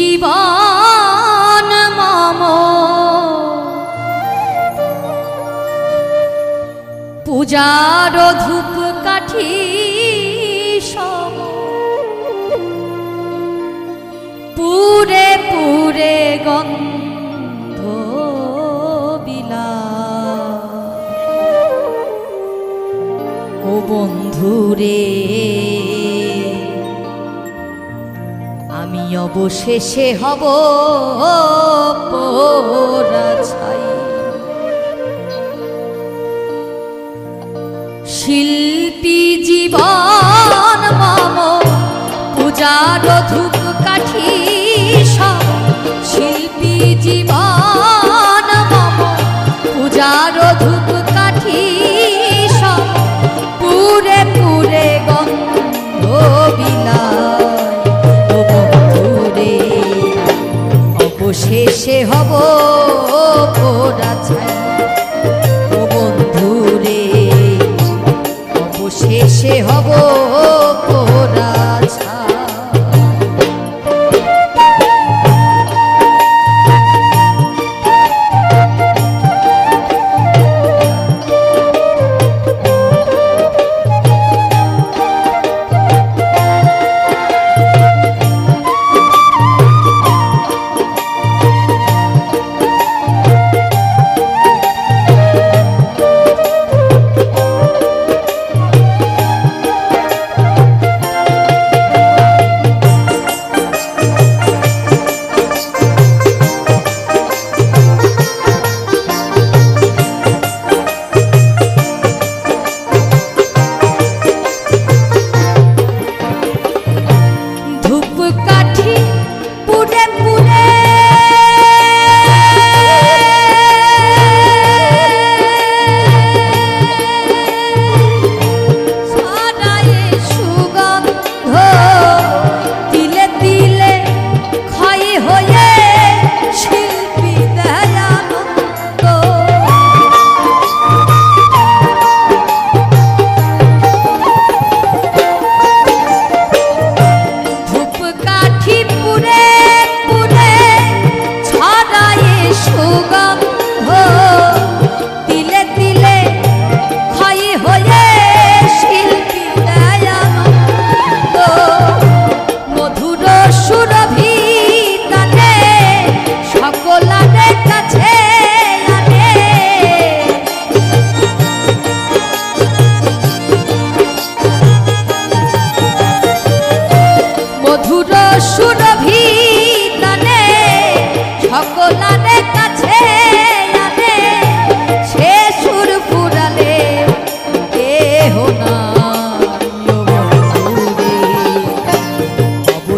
জীবন মম। পূজার ধূপ কাঠি সম। পুরে পুরে গন্ধ বিলা ও বন্ধুরে অবশেষে হব ছাই শিল্পী জীবন মাম পূজা ধূপ কাঠি সব শিল্পী জীবন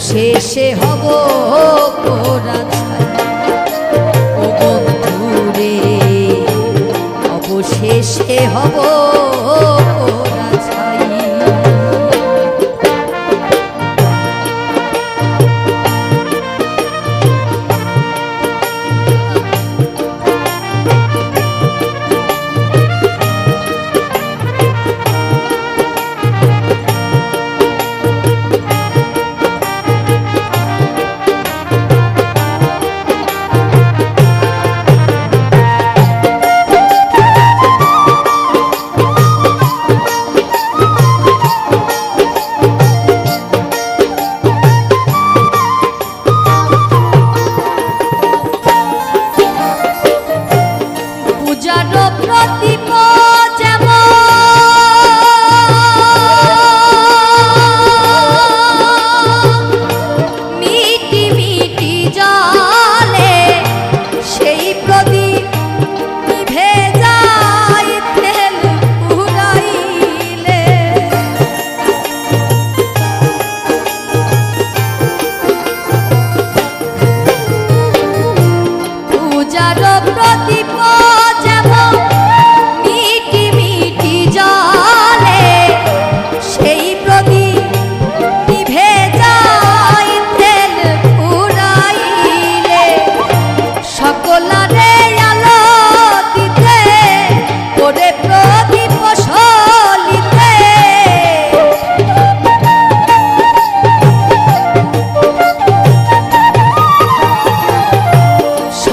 শেষে হব অবশেষে হব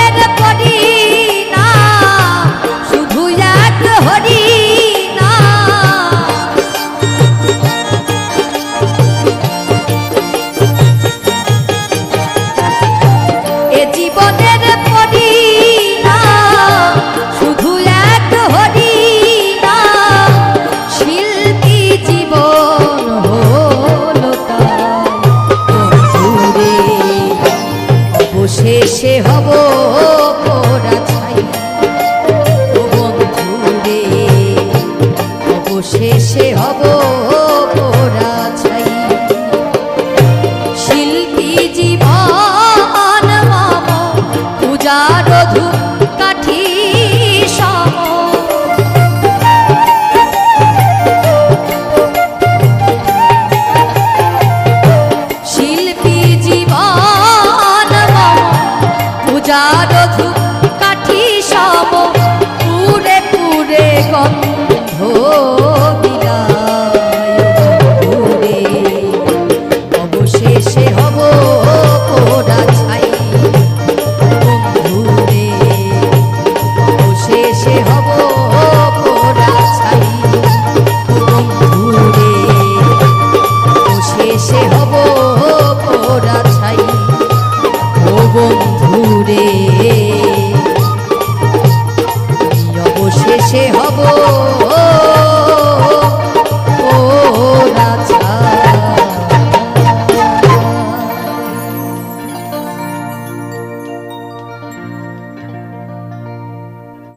মনের পরি শেষে হব পোড়া ছাই শিল্পী জীবন মাম পূজার ধূপ